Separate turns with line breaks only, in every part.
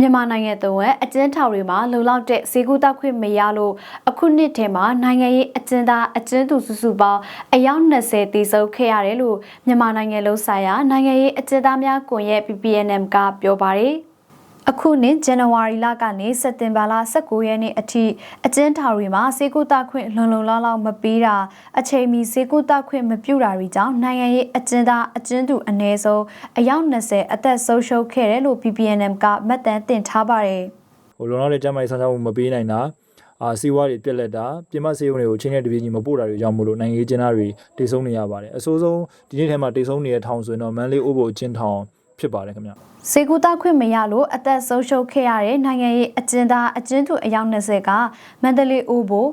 မြန်မာနိုင်ငံတဝက်အကျဉ်းထောင်တွေမှာလုံလောက်တဲ့ဈေးကူတောက်ခွင့်မရလို့အခုနှစ်ထဲမှာနိုင်ငံရေးအကျဉ်းသားအကျဉ်းသူစုစုပေါင်းအယောက်20တည်ဆုံခဲ့ရတယ်လို့မြန်မာနိုင်ငံလုံးဆိုင်ရာနိုင်ငံရေးအကျဉ်းသားများကွန်ရက် PPNM ကပြောပါတယ် အခုနှစ်ဇန်နဝါရီလကနေစက်တင်ဘာလ19ရက်နေ့အထိအကျဉ်းထောင်တွေမှာစေကုသခွင့်လုံလုံလောက်လောက်မပေးတာအချိန်မီစေကုသခွင့်မပြုတာတွေကြောင့်နိုင်ငံရေးအကျဉ်းသားအကျဉ်းသူအ ਨੇ ဆုံးအယောက်20အသက်ဆုံးရှုံးခဲ့တယ်လို့ PPNM ကမှတ်တမ်းတင်ထားပါတယ်
ဟိုလုံလောက်တဲ့ကျန်းမာရေးဆောင်ရှားမှုမပေးနိုင်တာအာစီဝါတွေပြက်လက်တာပြင်မစေးုံတွေကိုချင်းတဲ့တပြေးညီမပို့တာတွေကြောင့်မို့လို့နိုင်ငံရေးကျင်းသားတွေတိတ်ဆုံးနေရပါတယ်အဆိုးဆုံးဒီနေ့ထဲမှာတိတ်ဆုံးနေတဲ့ထောင်ဆိုရင်တော့မန်လေးအိုးဘိုအချင်းထောင် ဖြစ်ပါတယ်ခင်ဗျ
စေကူတာခွင့်မရလို့အသက်ဆုံးရှုံးခဲ့ရတဲ့နိုင်ငံရေးအကျဉ်းသားအကျဉ်းသူအယောက်20ကမန္တလေးအိုးဘို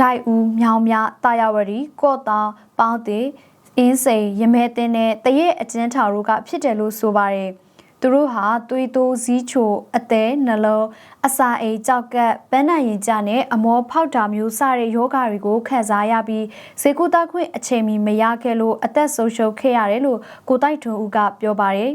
ဒိုက်ဦးမြောင်မြတာယာဝတီကော့တောင်ပေါင်းတီအင်းစိန်ရမဲတင်နဲ့တရက်အကျဉ်းထောင်တို့ကဖြစ်တယ်လို့ဆိုပါတယ်သူတို့ဟာသွေးတိုးစည်းချိုအသေးနှလုံးအစာအိမ်ကြောက်ကပ်ပန်းနိုင်ရင်ကြနဲ့အမောဖောက်တာမျိုးစတဲ့ယောဂတွေကိုခံစားရပြီးစေကူတာခွင့်အချိန်မီမရခဲ့လို့အသက်ဆုံးရှုံးခဲ့ရတယ်လို့ကိုတိုက်ထွန်းဦးကပြောပါတယ်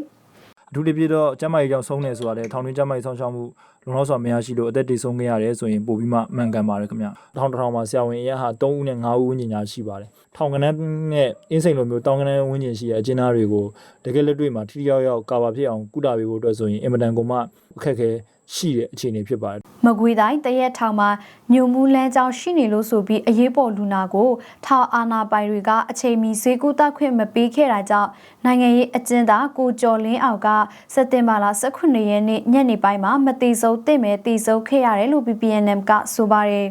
အထူးသဖြင့်တော့ကျန်းမာရေးကြောင့်ဆုံးနေဆိုတာလေထောင်တွင်းကျန်းမာရေးဆောင်ရှောက်မှုလုံလောက်စွာမရရှိလို့အသက်တိတ်ဆုံးခဲ့ရတယ်ဆိုရင်ပို့ပြီးမှမှန်ကန်ပါတယ်ခင်ဗျထောင်တစ်ထောင်မှာဆရာဝန်အရာဟာ3ဦးနဲ့5ဦးဝန်းကျင်ညာရှိပါတယ်ထောင်ကနန်းနဲ့အင်းစိန်လိုမျိုးတောင်ကနန်းဝန်းကျင်ရှိတဲ့အကျဉ်းသားတွေကိုတကယ်လက်တွေ့မှာထိထိရောက်ရောက်ကာဗာဖြစ်အောင်ကုသပေးဖို့အတွက်ဆိုရင်အင်မတန်ကိုမှအခက်အခဲရှိတဲ့အခြေအနေဖြစ်ပါတယ်
မကွေးတိုင်းတရက်ထောင်မှာညုံမူလန်းကြောင်းရှိနေလို့ဆိုပြီးအရေးပေါ်လူနာကိုထောင်အာနာပိုင်တွေကအချိန်မီဈေးကူတက်ခွင့်မပေးခဲ့တာကြောင့်နိုင်ငံရေးအကျဉ်းသားကိုကျော်လင်းအောင်ကစက်တင်ဘာလ18ရက်နေ့ညနေပိုင်းမှာမတိဆုံးတင့်မဲ့တိဆုံးခဲ့ရတယ်လို့ PPNM ကဆိုပါတယ်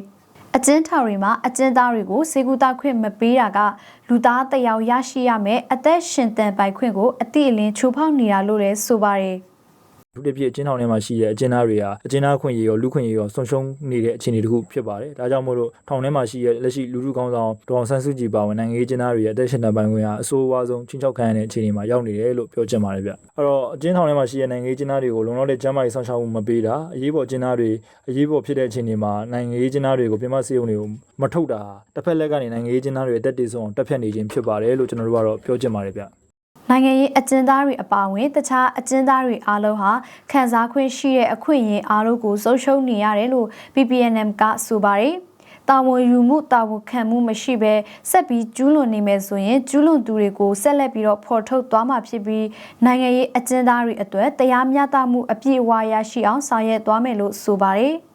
အကျဉ်းထောင်တွေမှာအကျဉ်းသားတွေကိုစေကူတာခွင့်မပေးတာကလူသားတယောက်ရရှိရမယ်အသက်ရှင်တန်ပိုင်ခွင့်ကိုအတိအလင်းချိုးဖောက်နေတာလို့လည်းဆိုပါတယ်
ဒုတိယပြည့်အကျဉ်းထောင်ထဲမှာရှိတဲ့အကျဉ်းသားတွေဟာအကျဉ်းသားခွင့်ရေးရောလူခွင့်ရေးရောဆုံးရှုံးနေတဲ့အခြေအနေတစ်ခုဖြစ်ပါတယ်။ဒါကြောင့်မို့လို့ထောင်ထဲမှာရှိတဲ့လက်ရှိလူထုကောင်းဆောင်ဒေါအောင်ဆန်းစုကြည်ပါဝင်နိုင်ငံရေးအကျဉ်းသားတွေရဲ့အသက်ရှင်တန်ပိုင်ခွင့်ဟာအဆိုးအဝါဆုံးချင်းချောက်ခံရတဲ့အခြေအနေမှာရောက်နေတယ်လို့ပြောချင်ပါတယ်ဗျ။အဲ့တော့အကျဉ်းထောင်ထဲမှာရှိတဲ့နိုင်ငံရေးအကျဉ်းသားတွေကိုလုံလောက်တဲ့ကျန်းမာရေးဆောင်ရှောက်မှုမပေးတာအရေးပေါ်အကျဉ်းသားတွေအရေးပေါ်ဖြစ်တဲ့အခြေအနေမှာနိုင်ငံရေးအကျဉ်းသားတွေကိုပြင်ပစေုံတွေကိုမထုတ်တာတစ်ဖက်လက်ကနေနိုင်ငံရေးအကျဉ်းသားတွေအသက်တည်ဆုံးအောင်တက်ဖြတ်နေခြင်းဖြစ်ပါတယ်လို့ကျွန်တော်တို့ကတော့ပြောချင်ပါတယ်ဗျ။
နိုင်ငံရေးအကျဉ်းသားတွေအပါအဝင်တခြားအကျဉ်းသားတွေအားလုံးဟာခံစားခွင့်ရှိတဲ့အခွင့်အရေးအားလုံးကိုဆုံးရှုံးနေရတယ်လို့ PPNM ကဆိုပါတယ်။တာဝန်ယူမှုတာဝန်ခံမှုမရှိဘဲဆက်ပြီးကျူးလွန်နေမယ်ဆိုရင်ကျူးလွန်သူတွေကိုဆက်လက်ပြီးတော့ဖော်ထုတ်သွားမှာဖြစ်ပြီးနိုင်ငံရေးအကျဉ်းသားတွေအတွက်တရားမျှတမှုအပြည့်အဝရရှိအောင်ဆောင်ရွက်သွားမယ်လို့ဆိုပါတယ်။